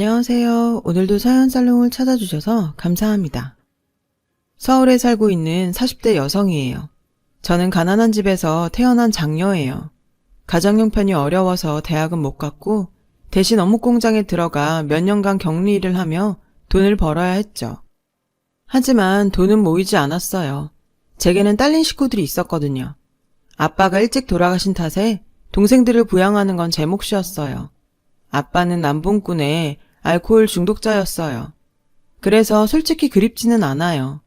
안녕하세요. 오늘도 사연 살롱을 찾아주셔서 감사합니다. 서울에 살고 있는 40대 여성이에요. 저는 가난한 집에서 태어난 장녀예요. 가정 형편이 어려워서 대학은 못 갔고 대신 어묵 공장에 들어가 몇 년간 격리 일을 하며 돈을 벌어야 했죠. 하지만 돈은 모이지 않았어요. 제게는 딸린 식구들이 있었거든요. 아빠가 일찍 돌아가신 탓에 동생들을 부양하는 건 제 몫이었어요. 아빠는 남봉꾼의 알코올 중독자였어요. 그래서 솔직히 그립지는 않아요.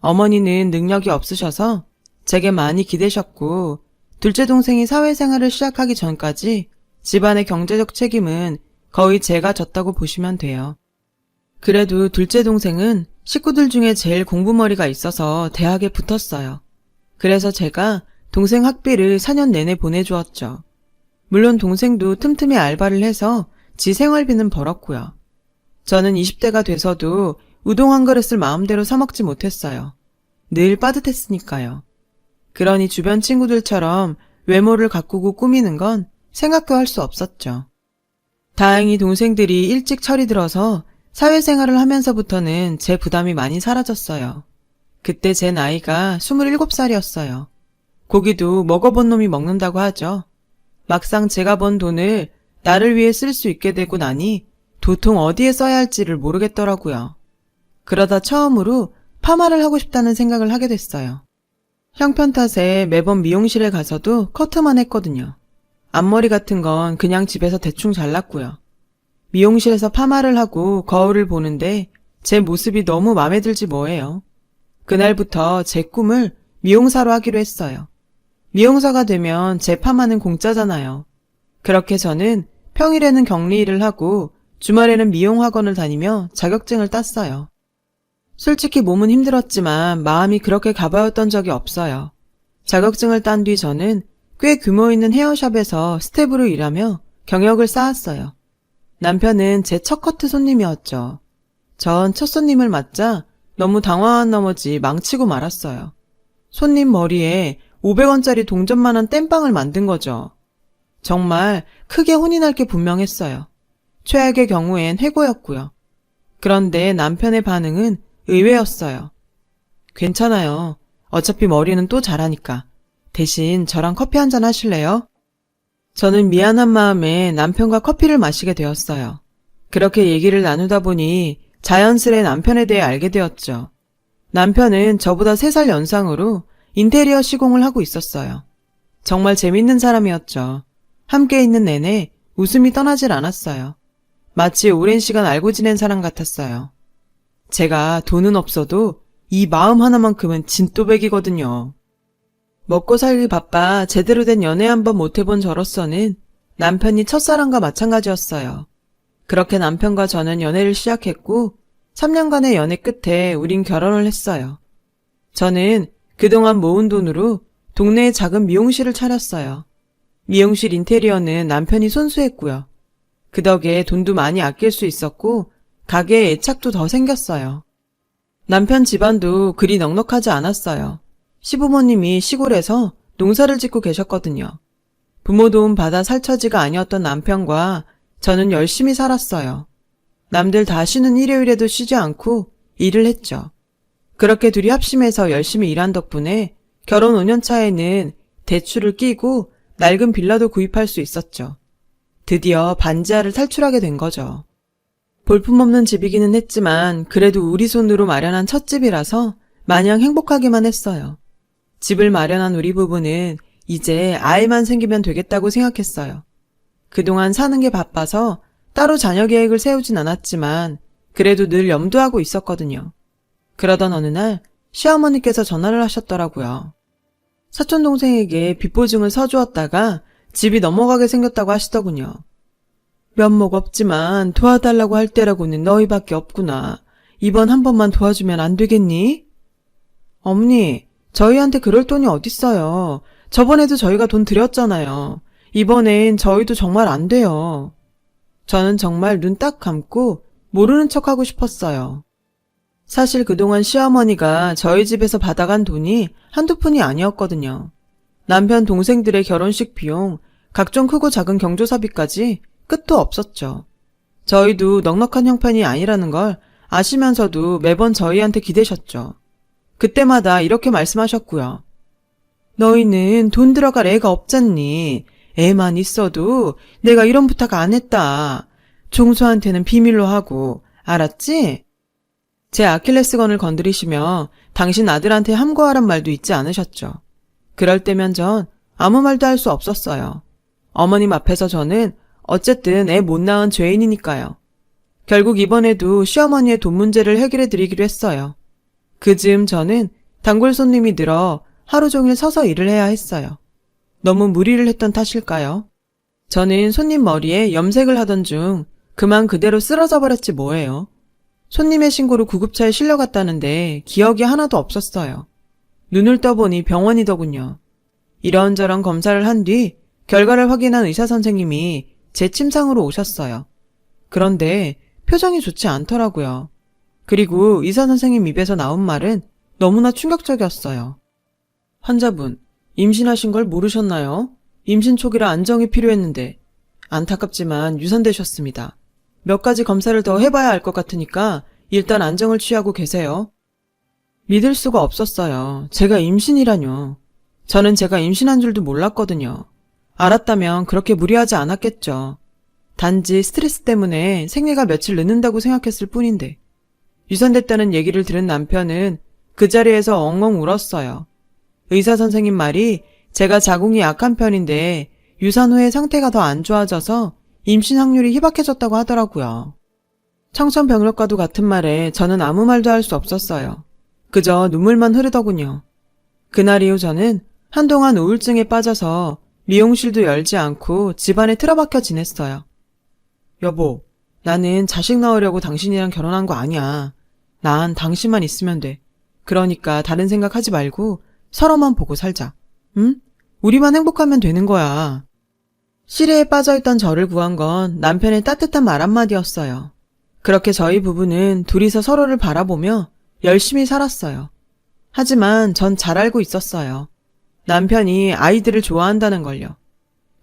어머니는 능력이 없으셔서 제게 많이 기대셨고, 둘째 동생이 사회생활을 시작하기 전까지 집안의 경제적 책임은 거의 제가 졌다고 보시면 돼요. 그래도 둘째 동생은 식구들 중에 제일 공부머리가 있어서 대학에 붙었어요. 그래서 제가 동생 학비를 4년 내내 보내주었죠. 물론 동생도 틈틈이 알바를 해서 지 생활비는 벌었고요. 저는 20대가 돼서도 우동 한 그릇을 마음대로 사먹지 못했어요. 늘 빠듯했으니까요. 그러니 주변 친구들처럼 외모를 가꾸고 꾸미는 건 생각도 할 수 없었죠. 다행히 동생들이 일찍 철이 들어서 사회생활을 하면서부터는 제 부담이 많이 사라졌어요. 그때 제 나이가 27살이었어요. 고기도 먹어본 놈이 먹는다고 하죠. 막상 제가 번 돈을 나를 위해 쓸 수 있게 되고 나니 도통 어디에 써야 할지를 모르겠더라고요. 그러다 처음으로 파마를 하고 싶다는 생각을 하게 됐어요. 형편 탓에 매번 미용실에 가서도 커트만 했거든요. 앞머리 같은 건 그냥 집에서 대충 잘랐고요. 미용실에서 파마를 하고 거울을 보는데 제 모습이 너무 마음에 들지 뭐예요. 그날부터 제 꿈을 미용사로 하기로 했어요. 미용사가 되면 제 파마는 공짜잖아요. 그렇게 저는 평일에는 격리 일을 하고 주말에는 미용 학원을 다니며 자격증을 땄어요. 솔직히 몸은 힘들었지만 마음이 그렇게 가봐였던 적이 없어요. 자격증을 딴 뒤 저는 꽤 규모 있는 헤어샵에서 스텝으로 일하며 경력을 쌓았어요. 남편은 제 첫 커트 손님이었죠. 전 첫 손님을 맞자 너무 당황한 나머지 망치고 말았어요. 손님 머리에 500원짜리 동전만한 땜빵을 만든 거죠. 정말 크게 혼이 날 게 분명했어요. 최악의 경우엔 해고였고요. 그런데 남편의 반응은 의외였어요. 괜찮아요. 어차피 머리는 또 자라니까. 대신 저랑 커피 한 잔 하실래요? 저는 미안한 마음에 남편과 커피를 마시게 되었어요. 그렇게 얘기를 나누다 보니 자연스레 남편에 대해 알게 되었죠. 남편은 저보다 3살 연상으로 인테리어 시공을 하고 있었어요. 정말 재밌는 사람이었죠. 함께 있는 내내 웃음이 떠나질 않았어요. 마치 오랜 시간 알고 지낸 사람 같았어요. 제가 돈은 없어도 이 마음 하나만큼은 진또백이거든요. 먹고 살기 바빠 제대로 된 연애 한번 못 해본 저로서는 남편이 첫사랑과 마찬가지였어요. 그렇게 남편과 저는 연애를 시작했고 3년간의 연애 끝에 우린 결혼을 했어요. 저는 그동안 모은 돈으로 동네에 작은 미용실을 차렸어요. 미용실 인테리어는 남편이 손수했고요. 그 덕에 돈도 많이 아낄 수 있었고 가게에 애착도 더 생겼어요. 남편 집안도 그리 넉넉하지 않았어요. 시부모님이 시골에서 농사를 짓고 계셨거든요. 부모 도움 받아 살 처지가 아니었던 남편과 저는 열심히 살았어요. 남들 다 쉬는 일요일에도 쉬지 않고 일을 했죠. 그렇게 둘이 합심해서 열심히 일한 덕분에 결혼 5년 차에는 대출을 끼고 낡은 빌라도 구입할 수 있었죠. 드디어 반지하를 탈출하게 된 거죠. 볼품없는 집이기는 했지만 그래도 우리 손으로 마련한 첫 집이라서 마냥 행복하기만 했어요. 집을 마련한 우리 부부는 이제 아이만 생기면 되겠다고 생각했어요. 그동안 사는 게 바빠서 따로 자녀 계획을 세우진 않았지만 그래도 늘 염두하고 있었거든요. 그러던 어느 날 시어머니께서 전화를 하셨더라고요. 사촌 동생에게 빚보증을 서주었다가 집이 넘어가게 생겼다고 하시더군요. 면목 없지만 도와달라고 할 때라고는 너희밖에 없구나. 이번 한 번만 도와주면 안 되겠니? 어머니, 저희한테 그럴 돈이 어딨어요. 저번에도 저희가 돈 드렸잖아요. 이번엔 저희도 정말 안 돼요. 저는 정말 눈 딱 감고 모르는 척 하고 싶었어요. 사실 그동안 시어머니가 저희 집에서 받아간 돈이 한두 푼이 아니었거든요. 남편 동생들의 결혼식 비용, 각종 크고 작은 경조사비까지 끝도 없었죠. 저희도 넉넉한 형편이 아니라는 걸 아시면서도 매번 저희한테 기대셨죠. 그때마다 이렇게 말씀하셨고요. 너희는 돈 들어갈 애가 없잖니. 애만 있어도 내가 이런 부탁 안 했다. 종수한테는 비밀로 하고, 알았지? 제 아킬레스건을 건드리시며 당신 아들한테 함구하란 말도 잊지 않으셨죠. 그럴 때면 전 아무 말도 할 수 없었어요. 어머님 앞에서 저는 어쨌든 애 못 낳은 죄인이니까요. 결국 이번에도 시어머니의 돈 문제를 해결해 드리기로 했어요. 그 즈음 저는 단골 손님이 늘어 하루 종일 서서 일을 해야 했어요. 너무 무리를 했던 탓일까요? 저는 손님 머리에 염색을 하던 중 그만 그대로 쓰러져 버렸지 뭐예요. 손님의 신고로 구급차에 실려갔다는데 기억이 하나도 없었어요. 눈을 떠보니 병원이더군요. 이런저런 검사를 한 뒤 결과를 확인한 의사 선생님이 제 침상으로 오셨어요. 그런데 표정이 좋지 않더라고요. 그리고 의사 선생님 입에서 나온 말은 너무나 충격적이었어요. 환자분, 임신하신 걸 모르셨나요? 임신 초기라 안정이 필요했는데 안타깝지만 유산되셨습니다. 몇 가지 검사를 더 해봐야 알 것 같으니까 일단 안정을 취하고 계세요. 믿을 수가 없었어요. 제가 임신이라뇨. 저는 제가 임신한 줄도 몰랐거든요. 알았다면 그렇게 무리하지 않았겠죠. 단지 스트레스 때문에 생리가 며칠 늦는다고 생각했을 뿐인데. 유산됐다는 얘기를 들은 남편은 그 자리에서 엉엉 울었어요. 의사 선생님 말이 제가 자궁이 약한 편인데 유산 후에 상태가 더 안 좋아져서 임신 확률이 희박해졌다고 하더라고요. 청천벽력과도 같은 말에 저는 아무 말도 할 수 없었어요. 그저 눈물만 흐르더군요. 그날 이후 저는 한동안 우울증에 빠져서 미용실도 열지 않고 집안에 틀어박혀 지냈어요. 여보, 나는 자식 낳으려고 당신이랑 결혼한 거 아니야. 난 당신만 있으면 돼. 그러니까 다른 생각하지 말고 서로만 보고 살자. 응? 우리만 행복하면 되는 거야. 시래에 빠져있던 저를 구한 건 남편의 따뜻한 말 한마디였어요. 그렇게 저희 부부는 둘이서 서로를 바라보며 열심히 살았어요. 하지만 전 잘 알고 있었어요. 남편이 아이들을 좋아한다는 걸요.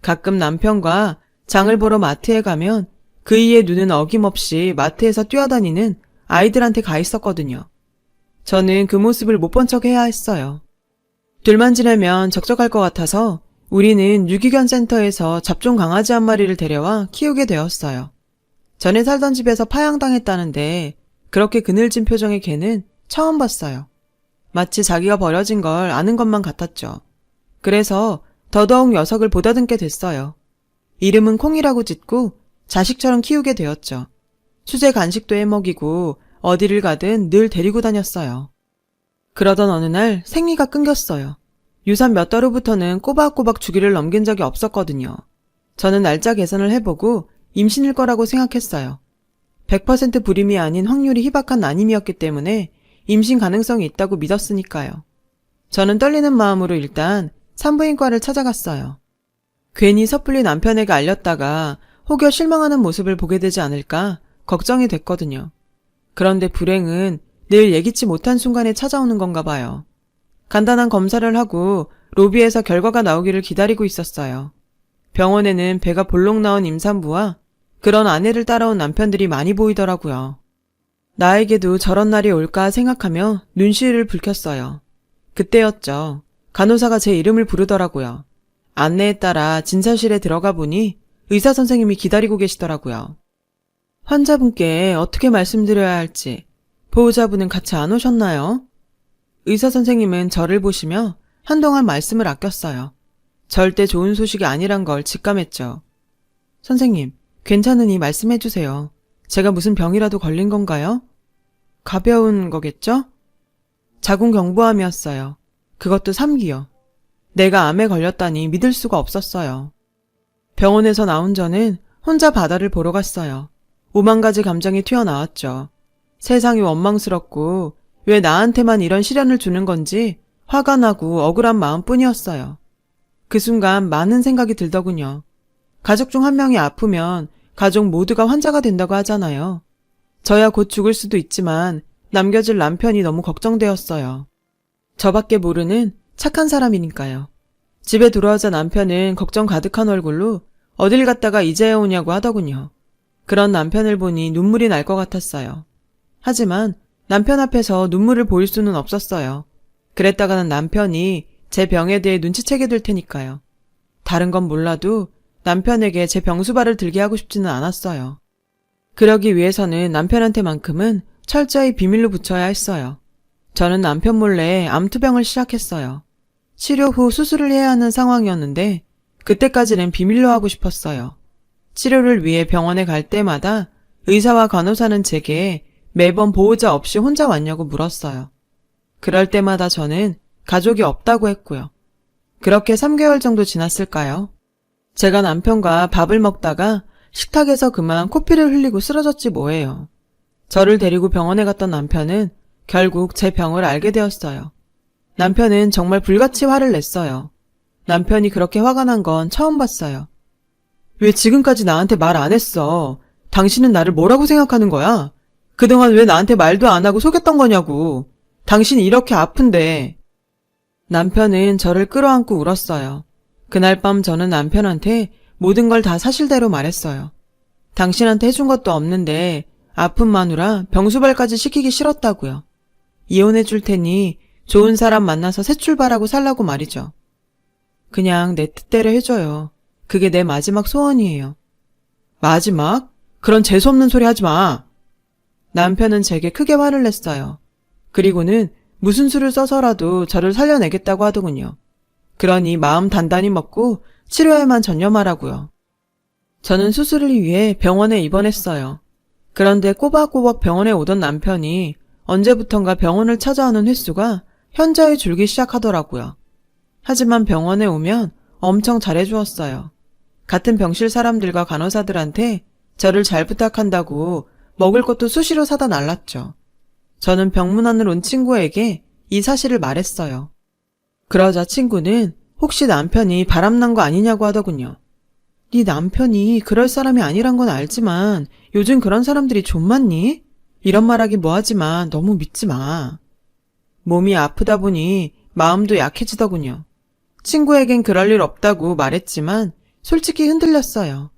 가끔 남편과 장을 보러 마트에 가면 그 이의 눈은 어김없이 마트에서 뛰어다니는 아이들한테 가 있었거든요. 저는 그 모습을 못 본 척 해야 했어요. 둘만 지내면 적적할 것 같아서 우리는 유기견 센터에서 잡종 강아지 한 마리를 데려와 키우게 되었어요. 전에 살던 집에서 파양당했다는데 그렇게 그늘진 표정의 개는 처음 봤어요. 마치 자기가 버려진 걸 아는 것만 같았죠. 그래서 더더욱 녀석을 보다듬게 됐어요. 이름은 콩이라고 짓고 자식처럼 키우게 되었죠. 수제 간식도 해먹이고 어디를 가든 늘 데리고 다녔어요. 그러던 어느 날 생리가 끊겼어요. 유산 몇 달 후부터는 꼬박꼬박 주기를 넘긴 적이 없었거든요. 저는 날짜 계산을 해보고 임신일 거라고 생각했어요. 100% 불임이 아닌 확률이 희박한 난임이었기 때문에 임신 가능성이 있다고 믿었으니까요. 저는 떨리는 마음으로 일단 산부인과를 찾아갔어요. 괜히 섣불리 남편에게 알렸다가 혹여 실망하는 모습을 보게 되지 않을까 걱정이 됐거든요. 그런데 불행은 늘 예기치 못한 순간에 찾아오는 건가 봐요. 간단한 검사를 하고 로비에서 결과가 나오기를 기다리고 있었어요. 병원에는 배가 볼록 나온 임산부와 그런 아내를 따라온 남편들이 많이 보이더라고요. 나에게도 저런 날이 올까 생각하며 눈시울을 붉혔어요. 그때였죠. 간호사가 제 이름을 부르더라고요. 안내에 따라 진찰실에 들어가 보니 의사 선생님이 기다리고 계시더라고요. 환자분께 어떻게 말씀드려야 할지 보호자분은 같이 안 오셨나요? 의사 선생님은 저를 보시며 한동안 말씀을 아꼈어요. 절대 좋은 소식이 아니란 걸 직감했죠. 선생님, 괜찮으니 말씀해 주세요. 제가 무슨 병이라도 걸린 건가요? 가벼운 거겠죠? 자궁 경부암이었어요. 그것도 3기요. 내가 암에 걸렸다니 믿을 수가 없었어요. 병원에서 나온 저는 혼자 바다를 보러 갔어요. 오만 가지 감정이 튀어나왔죠. 세상이 원망스럽고 왜 나한테만 이런 시련을 주는 건지 화가 나고 억울한 마음뿐이었어요. 그 순간 많은 생각이 들더군요. 가족 중 한 명이 아프면 가족 모두가 환자가 된다고 하잖아요. 저야 곧 죽을 수도 있지만 남겨질 남편이 너무 걱정되었어요. 저밖에 모르는 착한 사람이니까요. 집에 돌아오자 남편은 걱정 가득한 얼굴로 어딜 갔다가 이제야 오냐고 하더군요. 그런 남편을 보니 눈물이 날 것 같았어요. 하지만 남편 앞에서 눈물을 보일 수는 없었어요. 그랬다가는 남편이 제 병에 대해 눈치채게 될 테니까요. 다른 건 몰라도 남편에게 제 병수발을 들게 하고 싶지는 않았어요. 그러기 위해서는 남편한테만큼은 철저히 비밀로 붙여야 했어요. 저는 남편 몰래 암투병을 시작했어요. 치료 후 수술을 해야 하는 상황이었는데 그때까지는 비밀로 하고 싶었어요. 치료를 위해 병원에 갈 때마다 의사와 간호사는 제게 매번 보호자 없이 혼자 왔냐고 물었어요. 그럴 때마다 저는 가족이 없다고 했고요. 그렇게 3개월 정도 지났을까요? 제가 남편과 밥을 먹다가 식탁에서 그만 코피를 흘리고 쓰러졌지 뭐예요. 저를 데리고 병원에 갔던 남편은 결국 제 병을 알게 되었어요. 남편은 정말 불같이 화를 냈어요. 남편이 그렇게 화가 난 건 처음 봤어요. 왜 지금까지 나한테 말 안 했어? 당신은 나를 뭐라고 생각하는 거야? 그동안 왜 나한테 말도 안 하고 속였던 거냐고. 당신이 이렇게 아픈데. 남편은 저를 끌어안고 울었어요. 그날 밤 저는 남편한테 모든 걸 다 사실대로 말했어요. 당신한테 해준 것도 없는데 아픈 마누라 병수발까지 시키기 싫었다고요. 이혼해 줄 테니 좋은 사람 만나서 새 출발하고 살라고 말이죠. 그냥 내 뜻대로 해줘요. 그게 내 마지막 소원이에요. 마지막? 그런 재수없는 소리 하지 마. 남편은 제게 크게 화를 냈어요. 그리고는 무슨 수를 써서라도 저를 살려내겠다고 하더군요. 그러니 마음 단단히 먹고 치료에만 전념하라고요. 저는 수술을 위해 병원에 입원했어요. 그런데 꼬박꼬박 병원에 오던 남편이 언제부턴가 병원을 찾아오는 횟수가 현저히 줄기 시작하더라고요. 하지만 병원에 오면 엄청 잘해주었어요. 같은 병실 사람들과 간호사들한테 저를 잘 부탁한다고 먹을 것도 수시로 사다 날랐죠. 저는 병문안을 온 친구에게 이 사실을 말했어요. 그러자 친구는 혹시 남편이 바람난 거 아니냐고 하더군요. 네 남편이 그럴 사람이 아니란 건 알지만 요즘 그런 사람들이 좀 많니? 이런 말하기 뭐하지만 너무 믿지 마. 몸이 아프다 보니 마음도 약해지더군요. 친구에겐 그럴 일 없다고 말했지만 솔직히 흔들렸어요.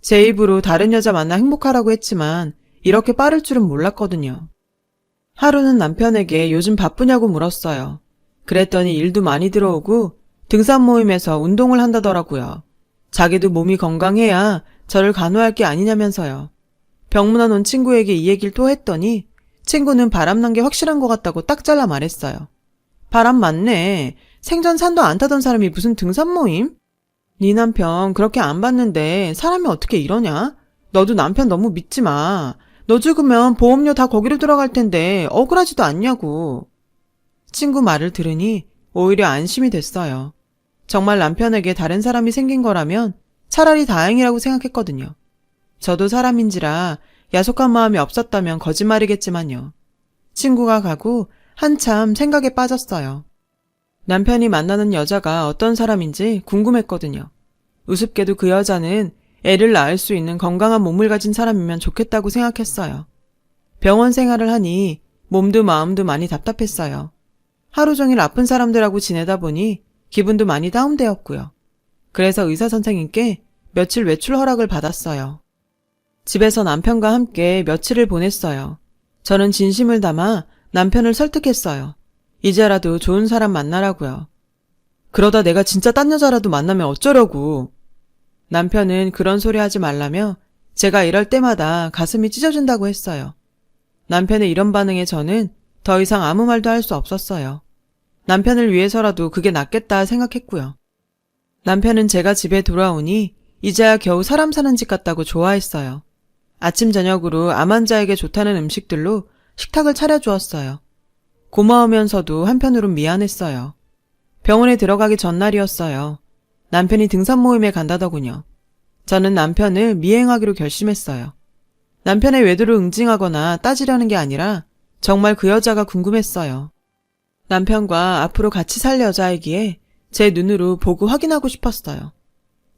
제 입으로 다른 여자 만나 행복하라고 했지만 이렇게 빠를 줄은 몰랐거든요. 하루는 남편에게 요즘 바쁘냐고 물었어요. 그랬더니 일도 많이 들어오고 등산 모임에서 운동을 한다더라고요. 자기도 몸이 건강해야 저를 간호할 게 아니냐면서요. 병문안 온 친구에게 이 얘기를 또 했더니 친구는 바람난 게 확실한 것 같다고 딱 잘라 말했어요. 바람 맞네. 생전 산도 안 타던 사람이 무슨 등산 모임? 네 남편 그렇게 안 봤는데 사람이 어떻게 이러냐? 너도 남편 너무 믿지 마. 너 죽으면 보험료 다 거기로 들어갈 텐데 억울하지도 않냐고. 친구 말을 들으니 오히려 안심이 됐어요. 정말 남편에게 다른 사람이 생긴 거라면 차라리 다행이라고 생각했거든요. 저도 사람인지라 야속한 마음이 없었다면 거짓말이겠지만요. 친구가 가고 한참 생각에 빠졌어요. 남편이 만나는 여자가 어떤 사람인지 궁금했거든요. 우습게도 그 여자는 애를 낳을 수 있는 건강한 몸을 가진 사람이면 좋겠다고 생각했어요. 병원 생활을 하니 몸도 마음도 많이 답답했어요. 하루 종일 아픈 사람들하고 지내다 보니 기분도 많이 다운되었고요. 그래서 의사 선생님께 며칠 외출 허락을 받았어요. 집에서 남편과 함께 며칠을 보냈어요. 저는 진심을 담아 남편을 설득했어요. 이제라도 좋은 사람 만나라고요. 그러다 내가 진짜 딴 여자라도 만나면 어쩌려고. 남편은 그런 소리 하지 말라며 제가 이럴 때마다 가슴이 찢어진다고 했어요. 남편의 이런 반응에 저는 더 이상 아무 말도 할 수 없었어요. 남편을 위해서라도 그게 낫겠다 생각했고요. 남편은 제가 집에 돌아오니 이제야 겨우 사람 사는 집 같다고 좋아했어요. 아침 저녁으로 암 환자에게 좋다는 음식들로 식탁을 차려주었어요. 고마우면서도 한편으론 미안했어요. 병원에 들어가기 전날이었어요. 남편이 등산 모임에 간다더군요. 저는 남편을 미행하기로 결심했어요. 남편의 외도를 응징하거나 따지려는 게 아니라 정말 그 여자가 궁금했어요. 남편과 앞으로 같이 살 여자이기에 제 눈으로 보고 확인하고 싶었어요.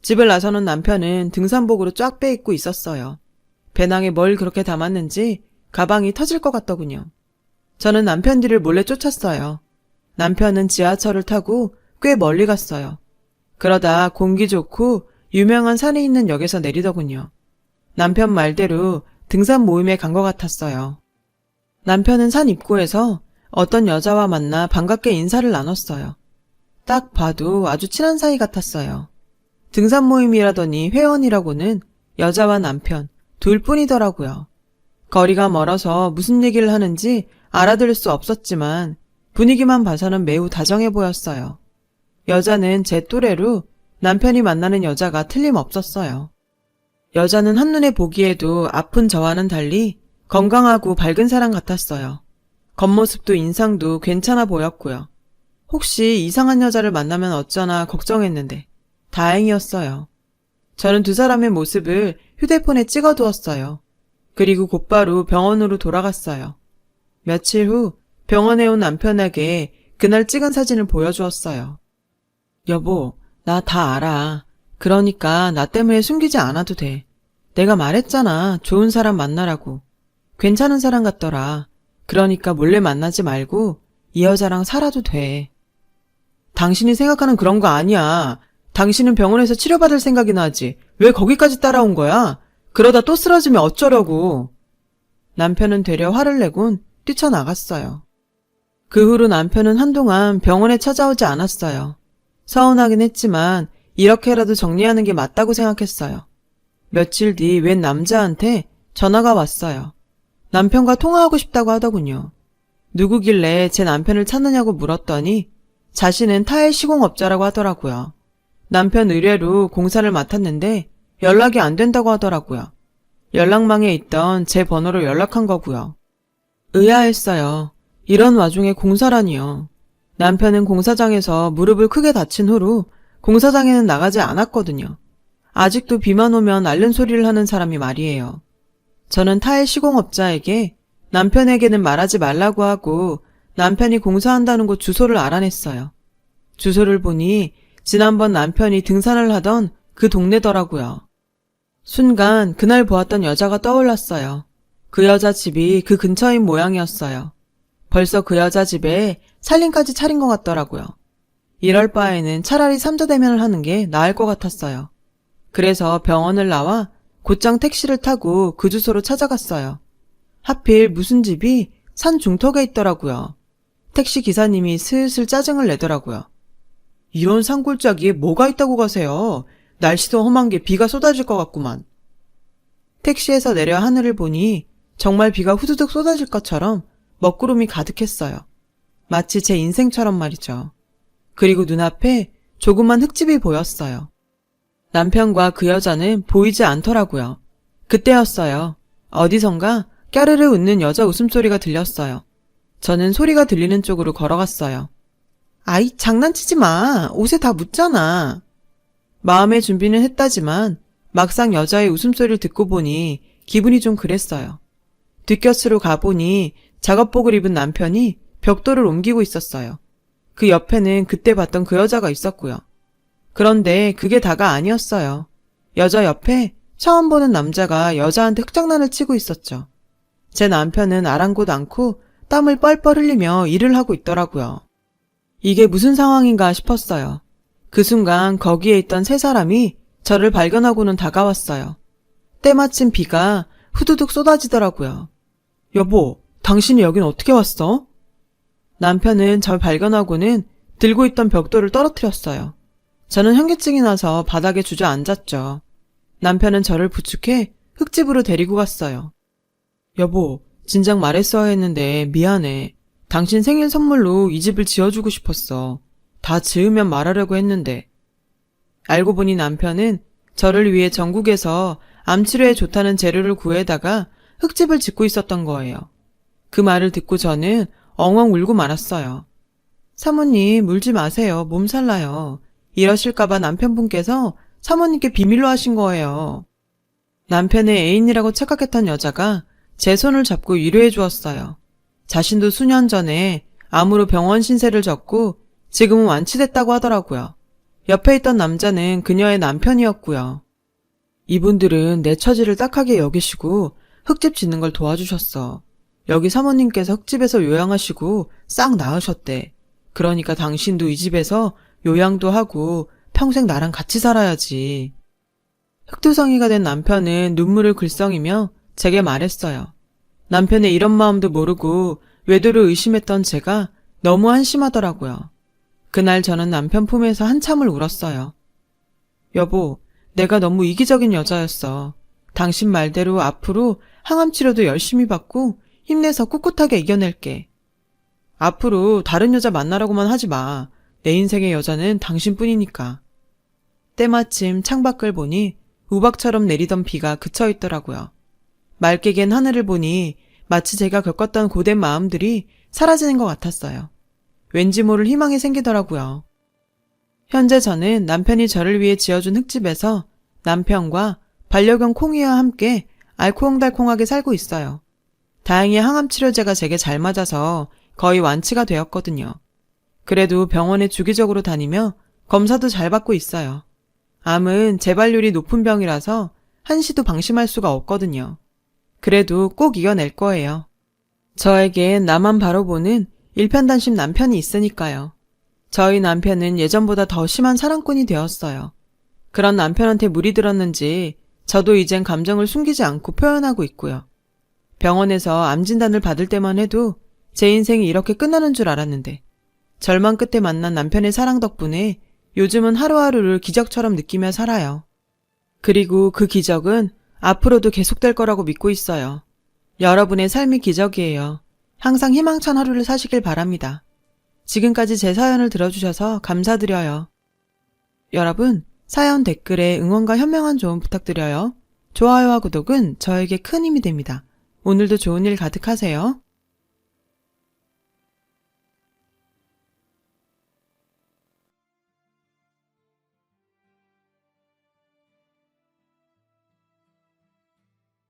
집을 나서는 남편은 등산복으로 쫙 빼입고 있었어요. 배낭에 뭘 그렇게 담았는지 가방이 터질 것 같더군요. 저는 남편 뒤를 몰래 쫓았어요. 남편은 지하철을 타고 꽤 멀리 갔어요. 그러다 공기 좋고 유명한 산이 있는 역에서 내리더군요. 남편 말대로 등산 모임에 간 것 같았어요. 남편은 산 입구에서 어떤 여자와 만나 반갑게 인사를 나눴어요. 딱 봐도 아주 친한 사이 같았어요. 등산 모임이라더니 회원이라고는 여자와 남편 둘 뿐이더라고요. 거리가 멀어서 무슨 얘기를 하는지 알아들을 수 없었지만 분위기만 봐서는 매우 다정해 보였어요. 여자는 제 또래로 남편이 만나는 여자가 틀림없었어요. 여자는 한눈에 보기에도 아픈 저와는 달리 건강하고 밝은 사람 같았어요. 겉모습도 인상도 괜찮아 보였고요. 혹시 이상한 여자를 만나면 어쩌나 걱정했는데 다행이었어요. 저는 두 사람의 모습을 휴대폰에 찍어두었어요. 그리고 곧바로 병원으로 돌아갔어요. 며칠 후 병원에 온 남편에게 그날 찍은 사진을 보여주었어요. 여보, 나 다 알아. 그러니까 나 때문에 숨기지 않아도 돼. 내가 말했잖아. 좋은 사람 만나라고. 괜찮은 사람 같더라. 그러니까 몰래 만나지 말고 이 여자랑 살아도 돼. 당신이 생각하는 그런 거 아니야. 당신은 병원에서 치료받을 생각이 나지. 왜 거기까지 따라온 거야? 그러다 또 쓰러지면 어쩌려고. 남편은 되려 화를 내곤 뛰쳐나갔어요. 그 후로 남편은 한동안 병원에 찾아오지 않았어요. 서운하긴 했지만 이렇게라도 정리하는 게 맞다고 생각했어요. 며칠 뒤 웬 남자한테 전화가 왔어요. 남편과 통화하고 싶다고 하더군요. 누구길래 제 남편을 찾느냐고 물었더니 자신은 타일 시공업자라고 하더라고요. 남편 의뢰로 공사를 맡았는데 연락이 안 된다고 하더라고요. 연락망에 있던 제 번호로 연락한 거고요. 의아했어요. 이런 와중에 공사라니요. 남편은 공사장에서 무릎을 크게 다친 후로 공사장에는 나가지 않았거든요. 아직도 비만 오면 앓는 소리를 하는 사람이 말이에요. 저는 타일 시공업자에게 남편에게는 말하지 말라고 하고 남편이 공사한다는 곳 주소를 알아냈어요. 주소를 보니 지난번 남편이 등산을 하던 그 동네더라고요. 순간 그날 보았던 여자가 떠올랐어요. 그 여자 집이 그 근처인 모양이었어요. 벌써 그 여자 집에 살림까지 차린 것 같더라고요. 이럴 바에는 차라리 삼자대면을 하는 게 나을 것 같았어요. 그래서 병원을 나와 곧장 택시를 타고 그 주소로 찾아갔어요. 하필 무슨 집이 산 중턱에 있더라고요. 택시 기사님이 슬슬 짜증을 내더라고요. 이런 산골짜기에 뭐가 있다고 가세요? 날씨도 험한 게 비가 쏟아질 것 같구만. 택시에서 내려 하늘을 보니 정말 비가 후두둑 쏟아질 것처럼 먹구름이 가득했어요. 마치 제 인생처럼 말이죠. 그리고 눈앞에 조그만 흙집이 보였어요. 남편과 그 여자는 보이지 않더라고요. 그때였어요. 어디선가 까르르 웃는 여자 웃음소리가 들렸어요. 저는 소리가 들리는 쪽으로 걸어갔어요. 아이, 장난치지 마. 옷에 다 묻잖아. 마음의 준비는 했다지만 막상 여자의 웃음소리를 듣고 보니 기분이 좀 그랬어요. 뒷곁으로 가보니 작업복을 입은 남편이 벽돌을 옮기고 있었어요. 그 옆에는 그때 봤던 그 여자가 있었고요. 그런데 그게 다가 아니었어요. 여자 옆에 처음 보는 남자가 여자한테 흑장난을 치고 있었죠. 제 남편은 아랑곳 않고 땀을 뻘뻘 흘리며 일을 하고 있더라고요. 이게 무슨 상황인가 싶었어요. 그 순간 거기에 있던 세 사람이 저를 발견하고는 다가왔어요. 때마침 비가 후두둑 쏟아지더라고요. 여보, 당신이 여긴 어떻게 왔어? 남편은 절 발견하고는 들고 있던 벽돌을 떨어뜨렸어요. 저는 현기증이 나서 바닥에 주저앉았죠. 남편은 저를 부축해 흙집으로 데리고 갔어요. 여보, 진작 말했어야 했는데 미안해. 당신 생일 선물로 이 집을 지어주고 싶었어. 다 지으면 말하려고 했는데. 알고 보니 남편은 저를 위해 전국에서 암치료에 좋다는 재료를 구해다가 흙집을 짓고 있었던 거예요. 그 말을 듣고 저는 엉엉 울고 말았어요. 사모님, 울지 마세요. 몸살 나요. 이러실까봐 남편분께서 사모님께 비밀로 하신 거예요. 남편의 애인이라고 착각했던 여자가 제 손을 잡고 위로해 주었어요. 자신도 수년 전에 암으로 병원 신세를 졌고 지금은 완치됐다고 하더라고요. 옆에 있던 남자는 그녀의 남편이었고요. 이분들은 내 처지를 딱하게 여기시고 흙집 짓는 걸 도와주셨어. 여기 사모님께서 흙집에서 요양하시고 싹 나으셨대. 그러니까 당신도 이 집에서 요양도 하고 평생 나랑 같이 살아야지. 흑투성이가 된 남편은 눈물을 글썽이며 제게 말했어요. 남편의 이런 마음도 모르고 외도를 의심했던 제가 너무 한심하더라고요. 그날 저는 남편 품에서 한참을 울었어요. 여보, 내가 너무 이기적인 여자였어. 당신 말대로 앞으로 항암 치료도 열심히 받고 힘내서 꿋꿋하게 이겨낼게. 앞으로 다른 여자 만나라고만 하지 마. 내 인생의 여자는 당신뿐이니까. 때마침 창밖을 보니 우박처럼 내리던 비가 그쳐 있더라고요. 맑게 갠 하늘을 보니 마치 제가 겪었던 고된 마음들이 사라지는 것 같았어요. 왠지 모를 희망이 생기더라고요. 현재 저는 남편이 저를 위해 지어준 흙집에서 남편과 반려견 콩이와 함께 알콩달콩하게 살고 있어요. 다행히 항암 치료제가 제게 잘 맞아서 거의 완치가 되었거든요. 그래도 병원에 주기적으로 다니며 검사도 잘 받고 있어요. 암은 재발률이 높은 병이라서 한시도 방심할 수가 없거든요. 그래도 꼭 이겨낼 거예요. 저에겐 나만 바로 보는 일편단심 남편이 있으니까요. 저희 남편은 예전보다 더 심한 사랑꾼이 되었어요. 그런 남편한테 물이 들었는지 저도 이젠 감정을 숨기지 않고 표현하고 있고요. 병원에서 암 진단을 받을 때만 해도 제 인생이 이렇게 끝나는 줄 알았는데 절망 끝에 만난 남편의 사랑 덕분에 요즘은 하루하루를 기적처럼 느끼며 살아요. 그리고 그 기적은 앞으로도 계속될 거라고 믿고 있어요. 여러분의 삶이 기적이에요. 항상 희망찬 하루를 사시길 바랍니다. 지금까지 제 사연을 들어주셔서 감사드려요. 여러분, 사연 댓글에 응원과 현명한 조언 부탁드려요. 좋아요와 구독은 저에게 큰 힘이 됩니다. 오늘도 좋은 일 가득하세요.